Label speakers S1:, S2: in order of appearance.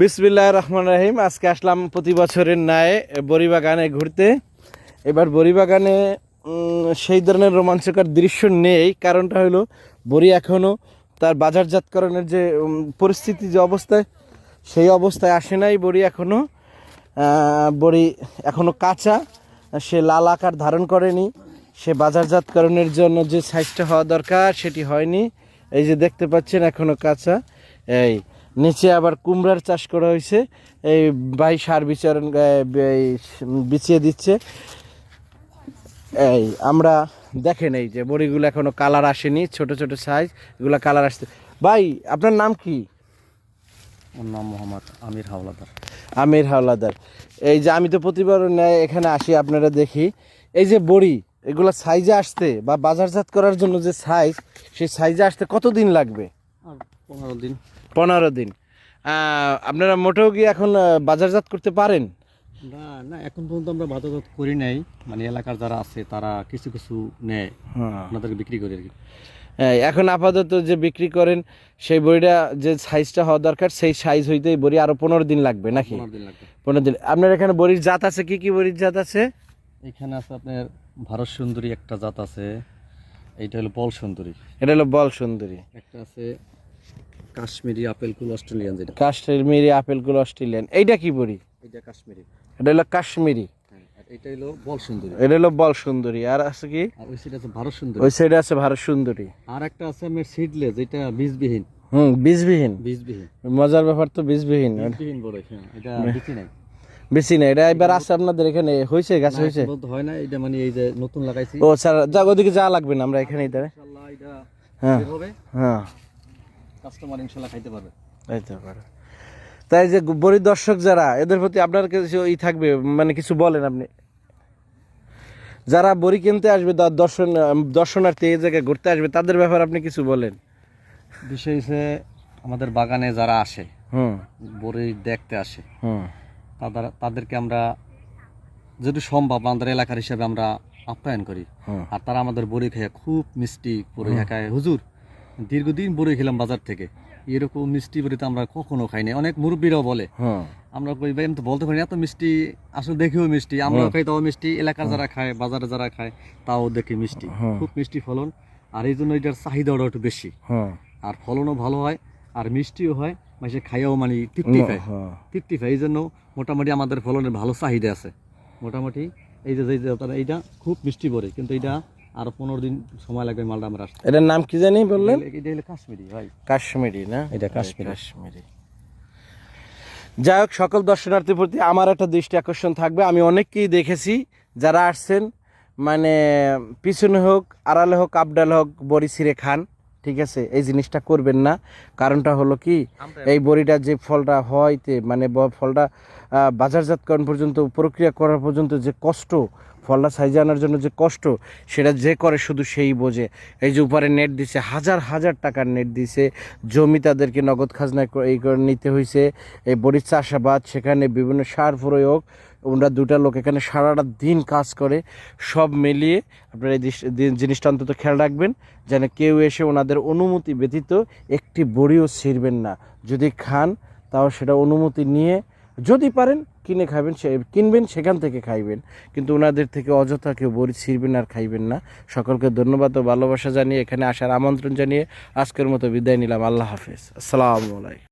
S1: বিসমিল্লাহ রহমান রাহিম, আজকে আসলাম প্রতি বছরের ন্যায় বড়িবাগানে ঘুরতে। এবার বড়িবাগানে সেই ধরনের রোমাঞ্চকর দৃশ্য নেই। কারণটা হলো, বড়ি এখনও তার বাজারজাতকরণের যে পরিস্থিতি যে অবস্থায় সেই অবস্থায় আসে নাই বড়ি এখনও বড়ি এখনও কাঁচা, সে লাল আকার ধারণ করেনি। সে বাজারজাতকরণের জন্য যে সাইজটা হওয়া দরকার, সেটি হয়নি। এই যে দেখতে পাচ্ছেন এখনও কাঁচা। এই নিচে আবার কুমড়ার চাষ করা হয়েছে। এই ভাই সার বিচরণ বিছিয়ে দিচ্ছে। এই আমরা দেখেন এই যে বড়িগুলো এখনও কালার আসেনি ছোট ছোট সাইজ এগুলো কালার আসছে। ভাই আপনার নাম কি?
S2: ওর নাম মোহাম্মদ আমির হাওলাদার।
S1: আমির হাওলাদার। এই যে আমি তো প্রতিবার ন্যায় এখানে আসি আপনারা দেখি। এই যে বড়ি এগুলো সাইজে আসতে বা বাজারজাত করার জন্য যে সাইজ সেই সাইজে আসতে কতদিন লাগবে?
S2: পনেরো দিন।
S1: পনেরো দিন। আপনারা মোটেও কি এখন বাজারজাত করতে পারেন?
S2: না না এখন পর্যন্ত আমরা বাজারজাত করি নাই। মানে এলাকার যারা আছে তারা কিছু কিছু নেয়।
S1: হ্যাঁ।
S2: ওনাদেরকে বিক্রি করি আর কি।
S1: এখন আপাতত যে বিক্রি করেন সেই বড়িটা যে সাইজটা হওয়া দরকার সেই সাইজ হইতে এই বড়ি আরও পনেরো দিন লাগবে নাকি?
S2: পনেরো দিন।
S1: আপনার এখানে বড়ির জাত আছে? কি কি বড়ির জাত আছে?
S2: এখানে আছে আপনার ভারত সুন্দরী একটা জাত আছে। এইটা হলো বল সুন্দরী।
S1: এটা হলো বল সুন্দরী।
S2: একটা আছে কাশ্মীরি আপেল অস্ট্রেলিয়ান যেটা।
S1: কাশ্মীরি আপেলগুলো অস্ট্রেলিয়ান। এইটা কি বড়ি?
S2: এইটা কাশ্মীরি।
S1: এটা হলো কাশ্মীরি।
S2: হ্যাঁ আর হলো বল সুন্দরী
S1: এটা হলো বল সুন্দরী আর আছে কি?
S2: আর ওই সাইড আছে ভারত সুন্দরী
S1: ওই সাইডে আছে ভারত সুন্দরী
S2: আর একটা আছে আপনার সিডলেস এটা বীজবিহীন।
S1: হুম বীজবিহীন।
S2: বীজবিহীন।
S1: মজার ব্যাপার তো বীজবিহীন।
S2: বীজবিহীন বড় হ্যাঁ এটা বিচি নাই।
S1: বেশি না এটা এবার আছে আপনাদের এখানে হয়েছে গাছ হয়েছে
S2: হয় না এটা মানে এই যে নতুন লাগাইছি।
S1: ও স্যার যা ওদিকে যা লাগবে না আমরা এখানেই দাঁড়াই
S2: এটা
S1: হ্যাঁ। হ্যাঁ।
S2: কাস্টমার ইনশাআল্লাহ খাইতে পারবে।
S1: পারে তাই যে বড়ি দর্শক যারা এদের প্রতি আপনার কিছু ই থাকবে মানে কিছু বলেন আপনি? যারা বড়ি কিনতে আসবে দর্শন দর্শনার্থী এই জায়গায় ঘুরতে আসবে তাদের ব্যাপারে আপনি কিছু বলেন।
S2: বিষয় হচ্ছে আমাদের বাগানে যারা আসে
S1: হুম।
S2: বড়ি দেখতে আসে
S1: হুম।
S2: তাদের তাদেরকে আমরা যদি সম্ভব আমাদের এলাকার হিসাবে আমরা আপ্যায়ন করি। আর তারা আমাদের বড়ি খেয়ে খুব মিষ্টি বড়ি খায়। হুজুর দীর্ঘদিন বড়ি খেলাম বাজার থেকে। এরকম মিষ্টি বড়ি তো আমরা কখনো খাইনি অনেক মুরব্বীরাও বলে। আমরা কই ভাই তো বলতে পারি এত মিষ্টি আসলে দেখেও মিষ্টি। আমরাও খাই তাও মিষ্টি। এলাকার যারা খায় বাজারে যারা খায় তাও দেখে মিষ্টি। খুব মিষ্টি ফলন। আর এই জন্য এটার চাহিদাটা একটু বেশি। আর ফলনও ভালো হয় আর মিষ্টিও হয় মানে খাইয়াও মানে তৃপ্তি পায়।
S1: হ্যাঁ।
S2: তৃপ্তি পায়। এই জন্য মোটামুটি আমাদের ফলনের ভালো চাহিদা আছে। মোটামুটি এই যে যে এইটা খুব মিষ্টি পড়ে কিন্তু এটা আরও পনেরো দিন সময় লাগবে মালটা আমরা আসতে।
S1: এটার নাম কি জানি বললেন?
S2: এটা হলো কাশ্মীরি ভাই।
S1: কাশ্মীরি না?
S2: এটা কাশ্মীরি।
S1: কাশ্মীরি। যাই হোক সকল দর্শনার্থীর প্রতি আমার একটা দৃষ্টি আকর্ষণ থাকবে। আমি অনেককেই দেখেছি যারা আসছেন। মানে পিছনে হোক আড়ালে হোক আবডাল হোক বড়ি ছিঁড়ে খান ঠিক আছে? এই জিনিসটা করবেন না। কারণটা হলো কি? এই বড়িটা যে ফলটা হয়তে মানে ফলটা আহ, বাজারজাতকরণ পর্যন্ত প্রক্রিয়া করার পর্যন্ত যে কষ্ট ফলটা সাইজে আনার জন্য যে কষ্ট, সেটা যে করে শুধু সেই বোঝে। এই যে উপরে নেট দিছে, হাজার হাজার টাকার নেট দিছে। জমি তাদেরকে নগদ খাজনা এই করে নিতে হয়েছে এই বড়ির চাষাবাদ, সেখানে বিভিন্ন সার প্রয়োগ। ওনারা দুটা লোক এখানে সারাটা দিন কাজ করে। সব মিলিয়ে আপনারা এই জিনিসটা অন্তত খেয়াল রাখবেন, যেন কেউ এসে ওনাদের অনুমতি ব্যতীত একটি বড়িও ছিঁড়বেন না। যদি খান, তাও সেটা অনুমতি নিয়ে যদি পারেন, কিনে খাবেন, সে কিনবেন, সেখান থেকে খাইবেন। কিন্তু ওনাদের থেকে অযথা কেউ বড়ি ছিঁড়বেন আর খাইবেন না। সকলকে ধন্যবাদ ও ভালোবাসা জানিয়ে এখানে আসার আমন্ত্রণ জানিয়ে আজকের মতো বিদায় নিলাম। আল্লাহ হাফেজ। আসসালামু আলাইকুম।